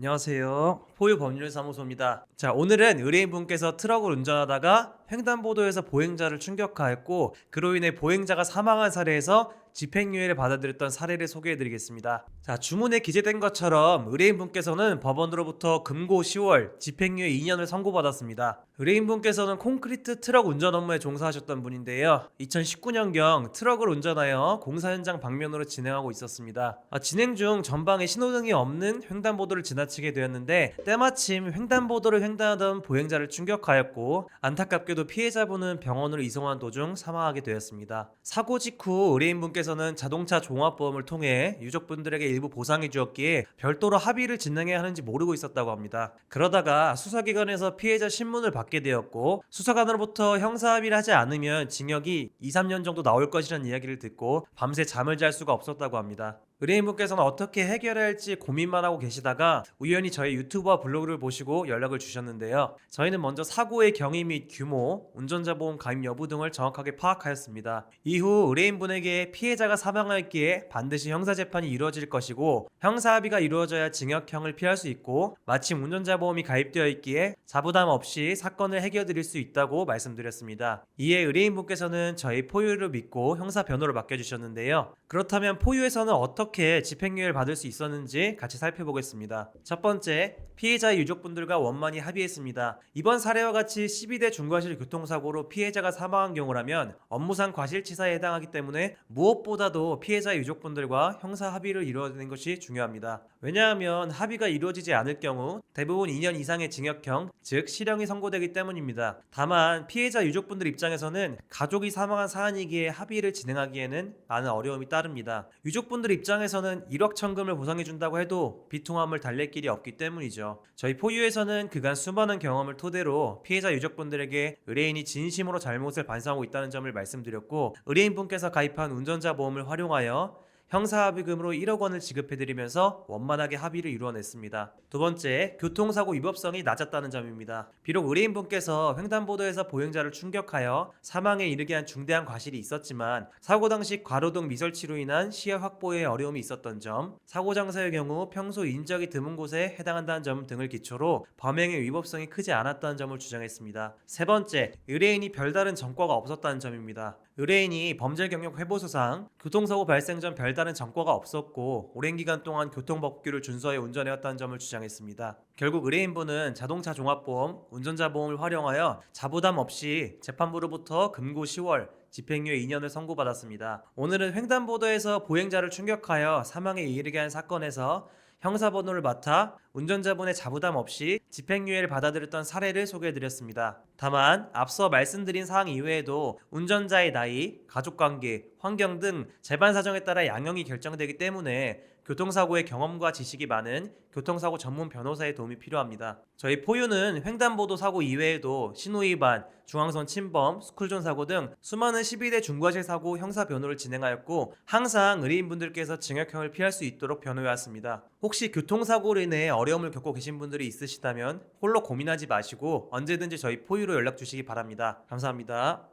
안녕하세요. 포유 법률사무소입니다. 자, 오늘은 의뢰인분께서 트럭을 운전하다가 횡단보도에서 보행자를 충격하였고 그로 인해 보행자가 사망한 사례에서 집행유예를 받아들였던 사례를 소개해드리겠습니다. 자, 주문에 기재된 것처럼 의뢰인분께서는 법원으로부터 금고 10월 집행유예 2년을 선고받았습니다. 의뢰인분께서는 콘크리트 트럭 운전 업무에 종사하셨던 분인데요. 2019년경 트럭을 운전하여 공사 현장 방면으로 진행하고 있었습니다. 아, 진행 중 전방에 신호등이 없는 횡단보도를 지나치게 되었는데 때마침 횡단보도를 횡단하던 보행자를 충격하였고 안타깝게도 피해자분은 병원으로 이송한 도중 사망하게 되었습니다. 사고 직후 의뢰인분께서는 자동차 종합보험을 통해 유족분들에게 일부 보상해 주었기에 별도로 합의를 진행해야 하는지 모르고 있었다고 합니다. 그러다가 수사기관에서 피해자 신문을 받게 되었고 수사관으로부터 형사 합의를 하지 않으면 징역이 2, 3년 정도 나올 것이라는 이야기를 듣고 밤새 잠을 잘 수가 없었다고 합니다. 의뢰인분께서는 어떻게 해결해야 할지 고민만 하고 계시다가 우연히 저희 유튜브와 블로그를 보시고 연락을 주셨는데요. 저희는 먼저 사고의 경위 및 규모, 운전자 보험 가입 여부 등을 정확하게 파악하였습니다. 이후 의뢰인분에게 피해자가 사망했기에 반드시 형사 재판이 이루어질 것이고 형사 합의가 이루어져야 징역형을 피할 수 있고 마침 운전자 보험이 가입되어 있기에 자부담 없이 사건을 해결드릴 수 있다고 말씀드렸습니다. 이에 의뢰인분께서는 저희 포유를 믿고 형사 변호를 맡겨주셨는데요. 그렇다면 포유에서는 어떻게 집행유예를 받을 수 있었는지 같이 살펴보겠습니다. 첫 번째, 피해자의 유족분들과 원만히 합의했습니다. 이번 사례와 같이 12대 중과실 교통사고로 피해자가 사망한 경우라면 업무상 과실치사에 해당하기 때문에 무엇보다도 피해자의 유족분들과 형사 합의를 이루어내는 것이 중요합니다. 왜냐하면 합의가 이루어지지 않을 경우 대부분 2년 이상의 징역형, 즉 실형이 선고되기 때문입니다. 다만 피해자 유족분들 입장에서는 가족이 사망한 사안이기에 합의를 진행하기에는 많은 어려움이 따릅니다. 유족분들 입장 에서는 1억 천금을 보상해 준다고 해도 비통함을 달랠 길이 없기 때문이죠. 저희 포유에서는 그간 수많은 경험을 토대로 피해자 유족분들에게 의뢰인이 진심으로 잘못을 반성하고 있다는 점을 말씀드렸고 의뢰인분께서 가입한 운전자 보험을 활용하여 형사합의금으로 1억 원을 지급해드리면서 원만하게 합의를 이루어냈습니다. 두 번째, 교통사고 위법성이 낮았다는 점입니다. 비록 의뢰인분께서 횡단보도에서 보행자를 충격하여 사망에 이르게 한 중대한 과실이 있었지만 사고 당시 과로등 미설치로 인한 시야 확보에 어려움이 있었던 점, 사고 장소의 경우 평소 인적이 드문 곳에 해당한다는 점 등을 기초로 범행의 위법성이 크지 않았다는 점을 주장했습니다. 세 번째, 의뢰인이 별다른 전과가 없었다는 점입니다. 의뢰인이 범죄 경력 회보서상 교통사고 발생 전 별다른 전과가 없었고 오랜 기간 동안 교통법규를 준수하여 운전해왔다는 점을 주장했습니다. 결국 의뢰인분은 자동차 종합보험, 운전자 보험을 활용하여 자부담 없이 재판부로부터 금고 10월 집행유예 2년을 선고받았습니다. 오늘은 횡단보도에서 보행자를 충격하여 사망에 이르게 한 사건에서 형사번호를 맡아 운전자분의 자부담 없이 집행유예를 받아들였던 사례를 소개해드렸습니다. 다만 앞서 말씀드린 사항 이외에도 운전자의 나이, 가족관계, 환경 등 재반 사정에 따라 양형이 결정되기 때문에 교통사고의 경험과 지식이 많은 교통사고 전문 변호사의 도움이 필요합니다. 저희 포유는 횡단보도 사고 이외에도 신호위반, 중앙선 침범, 스쿨존 사고 등 수많은 12대 중과실 사고 형사 변호를 진행하였고 항상 의뢰인분들께서 징역형을 피할 수 있도록 변호해왔습니다. 혹시 교통사고로 인해 어려움을 겪고 계신 분들이 있으시다면 홀로 고민하지 마시고 언제든지 저희 포유로 연락 주시기 바랍니다. 감사합니다.